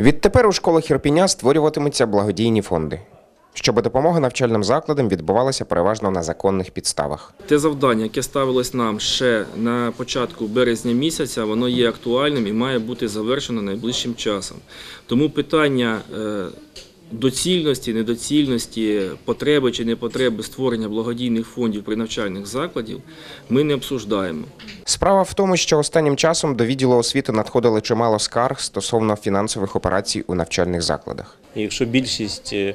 Відтепер у школах Ірпіня створюватимуться благодійні фонди, щоб допомога навчальним закладам відбувалася переважно на законних підставах. Те завдання, яке ставилось нам ще на початку березня місяця, воно є актуальним і має бути завершено найближчим часом. Тому питання е, доцільності, недоцільності, потреби чи не потреби створення благодійних фондів при навчальних закладів ми не обсуждаємо. Справа в тому, що останнім часом до відділу освіти надходило чимало скарг стосовно фінансових операцій у навчальних закладах. Якщо більшість е,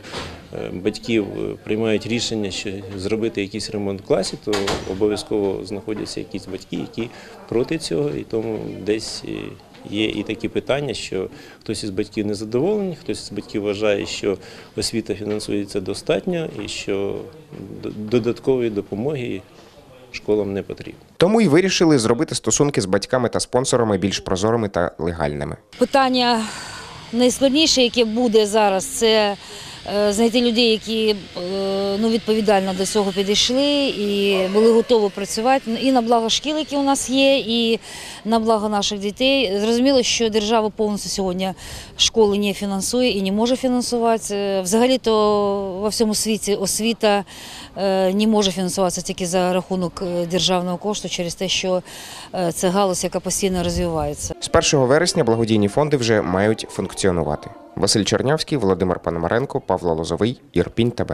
е, батьків е, приймають рішення, що зробити якийсь ремонт в класі, то обов'язково знаходяться якісь батьки, які проти цього, і тому десь є і такі питання, що хтось із батьків не задоволений, хтось із батьків вважає, що освіта фінансується достатньо і що додаткової допомоги школам не потрібно. Тому й вирішили зробити стосунки з батьками та спонсорами більш прозорими та легальними. Питання найскладніше, яке буде зараз, це знайти людей, які е, ну, відповідально до цього підійшли і були готові працювати і на благо шкіл, які у нас є, і на благо наших дітей. Зрозуміло, що держава повністю сьогодні школи не фінансує і не може фінансувати. Е, Взагалі-то во всьому світі освіта е, не може фінансуватися тільки за рахунок е, державного кошту через те, що е, це галузь, яка постійно розвивається. З 1 вересня благодійні фонди вже мають функціонувати. Василь Чернявський, Володимир Пономаренко, Павло Лозовий, Ірпінь ТБ.